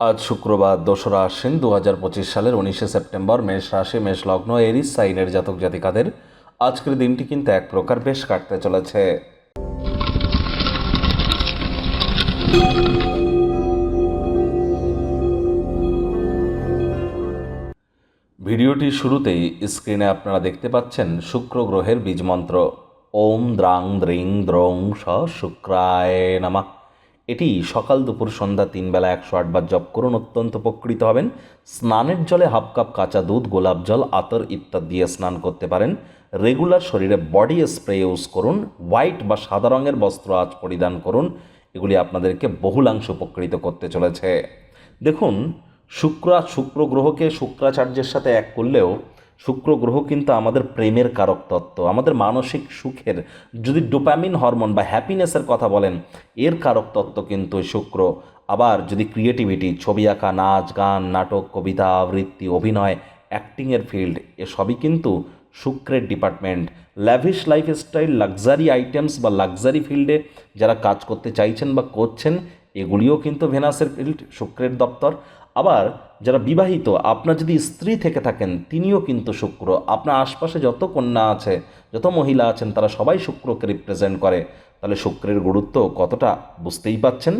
আজ শুক্রবার দোসরা আশ্বিন দু হাজার পঁচিশ সালের উনিশে সেপ্টেম্বর মেষ রাশি, মেষ লগ্ন, এরিস, সাইনের জাতক জাতিকাদের আজকের দিনটি কিন্তু এক প্রকার বেশ কাটতে চলেছে। ভিডিওটির শুরুতেই স্ক্রিনে আপনারা দেখতে পাচ্ছেন শুক্র গ্রহের বীজ মন্ত্র। ওম দ্রাং দ্রিং দ্রং স শুক্রায় নামা। এটি সকাল দুপুর সন্ধ্যা তিন বেলা একশো আটবার জপ করুন, অত্যন্ত উপকৃত হবেন। স্নানের জলে হাফ কাপ কাঁচা দুধ, গোলাপ জল, আতর ইত্যাদি দিয়ে স্নান করতে পারেন। রেগুলার শরীরে বডি স্প্রে ইউজ করুন, হোয়াইট বা সাদা রঙের বস্ত্র আজ পরিধান করুন। এগুলি আপনাদেরকে বহুলাংশ উপকৃত করতে চলেছে। দেখুন, শুক্র শুক্র গ্রহকে শুক্রাচার্যের সাথে এক করলেও শুক্র গ্রহ কিন্তু আমাদের প্রেমের কারক তত্ত্ব, আমাদের মানসিক সুখের, যদি ডোপামিন হরমোন বা হ্যাপিনেসের কথা বলেন, এর কারক তত্ত্ব কিন্তু শুক্র। আবার যদি ক্রিয়েটিভিটি, ছবি আঁকা, নাচ, গান, নাটক, কবিতা, আবৃত্তি, অভিনয় অ্যাক্টিংয়ের ফিল্ড, এসবই কিন্তু শুক্রের department. Lavish lifestyle luxury items বা লাক্সারি ফিল্ডে যারা কাজ করতে চাইছেন বা করছেন এগুলিও কিন্তু ভেনাসের ফিল্ড শুক্রের দপ্তর। আবার যারা বিবাহিত, আপনার যদি স্ত্রী থেকে থাকেন, তিনিও কিন্তু শুক্র। আপনার আশপাশে যত কন্যা আছে, যত মহিলা আছেন, তারা সবাই শুক্রকে রিপ্রেজেন্ট করে। তাহলে শুক্রের গুরুত্ব কতটা, বুঝতেই পাচ্ছেন?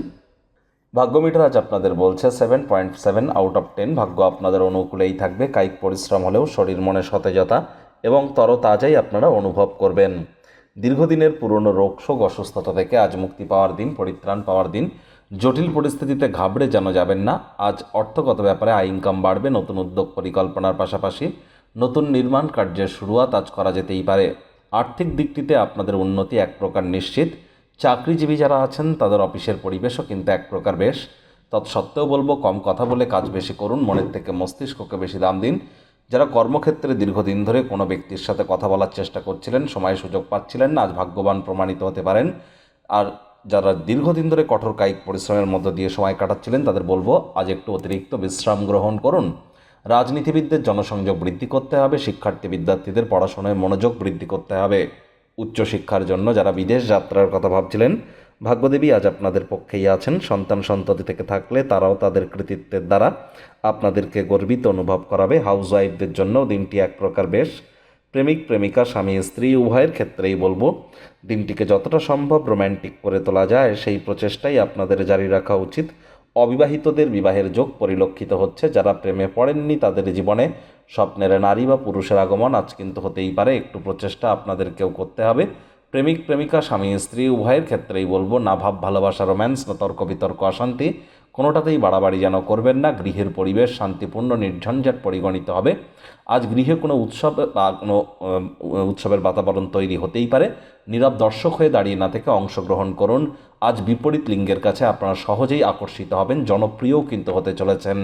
ভাগ্যমিটার আজ আপনাদের বলছে seven point seven out of ten ভাগ্য আপনাদের অনুকূলেই থাকবে, কায়িক পরিশ্রম হলেও শরীর মনে সতেজতা এবং তরতাজাই আপনারা অনুভব করবেন। দীর্ঘদিনের পুরনো রোগ, শোক, অসুস্থতা থেকে আজ মুক্তি পাওয়ার দিন, পরিত্রাণ পাওয়ার দিন। জটিল পরিস্থিতিতে ঘাবড়ে যেন যাবেন না। আজ অর্থগত ব্যাপারে আয় ইনকাম বাড়বে, নতুন উদ্যোগ পরিকল্পনার পাশাপাশি নতুন নির্মাণ কার্যের শুরুয়াত আজ করা যেতেই পারে। আর্থিক দিকটিতে আপনাদের উন্নতি এক প্রকার নিশ্চিত। চাকরিজীবী যারা আছেন, তাদের অফিসের পরিবেশও কিন্তু এক প্রকার বেশ। তৎসত্ত্বেও বলব, কম কথা বলে কাজ বেশি করুন, মনের থেকে মস্তিষ্ককে বেশি দাম দিন। যারা কর্মক্ষেত্রে দীর্ঘদিন ধরে কোনো ব্যক্তির সাথে কথা বলার চেষ্টা করছিলেন, সময় সুযোগ পাচ্ছিলেন না, আজ ভাগ্যবান প্রমাণিত হতে পারেন। আর যারা দীর্ঘদিন ধরে কঠোর কায়িক পরিশ্রমের মধ্য দিয়ে সময় কাটাচ্ছিলেন, তাদের বলব, আজ একটু অতিরিক্ত বিশ্রাম গ্রহণ করুন। রাজনীতিবিদদের জনসংযোগ বৃদ্ধি করতে হবে, শিক্ষার্থী বিদ্যার্থীদের পড়াশোনায় মনোযোগ বৃদ্ধি করতে হবে। উচ্চশিক্ষার জন্য যারা বিদেশ যাত্রার কথা ভাবছিলেন, ভাগ্যদেবী আজ আপনাদের পক্ষেই আছেন। সন্তান সন্ততি থেকে থাকলে তারাও তাদের কৃতিত্বের দ্বারা আপনাদেরকে গর্বিত অনুভব করাবে। হাউস ওয়াইফদের জন্য দিনটি এক প্রকার বেশ প্রেমিক, প্রেমিকা, স্বামী, স্ত্রী, উভয়ের ক্ষেত্রেই বলব, দিনটিকে যতটা সম্ভব রোম্যান্টিক করে তোলা যায়, সেই প্রচেষ্টাই আপনাদের জারি রাখা উচিত। অবিবাহিতদের বিবাহের যোগ পরিলক্ষিত হচ্ছে, যারা প্রেমে পড়েননি তাদের জীবনে স্বপ্নের নারী বা পুরুষের আগমন আজ কিন্তু হতেই পারে, একটু প্রচেষ্টা আপনাদেরকেও করতে হবে। প্রেমিক, প্রেমিকা, স্বামী, স্ত্রী, উভয়ের ক্ষেত্রেই বলব, না ভাব, ভালোবাসা, রোম্যান্স, না তর্ক বিতর্ক, অশান্তি কোনোটাতেই বাড়াবাড়ি যেন করবেন না, গৃহের পরিবেশ শান্তিপূর্ণ, নির্ঝঞ্ঝাট পরিগণিত হবে। আজ গৃহে কোনো উৎসব বা কোনো উৎসবের বাতাবরণ তৈরি হতেই পারে। নীরব দর্শক হয়ে দাঁড়িয়ে না থেকে অংশগ্রহণ করুন। আজ বিপরীত লিঙ্গের কাছে আপনারা সহজেই আকর্ষিত হবেন, জনপ্রিয়ও কিন্তু হতে চলেছেন।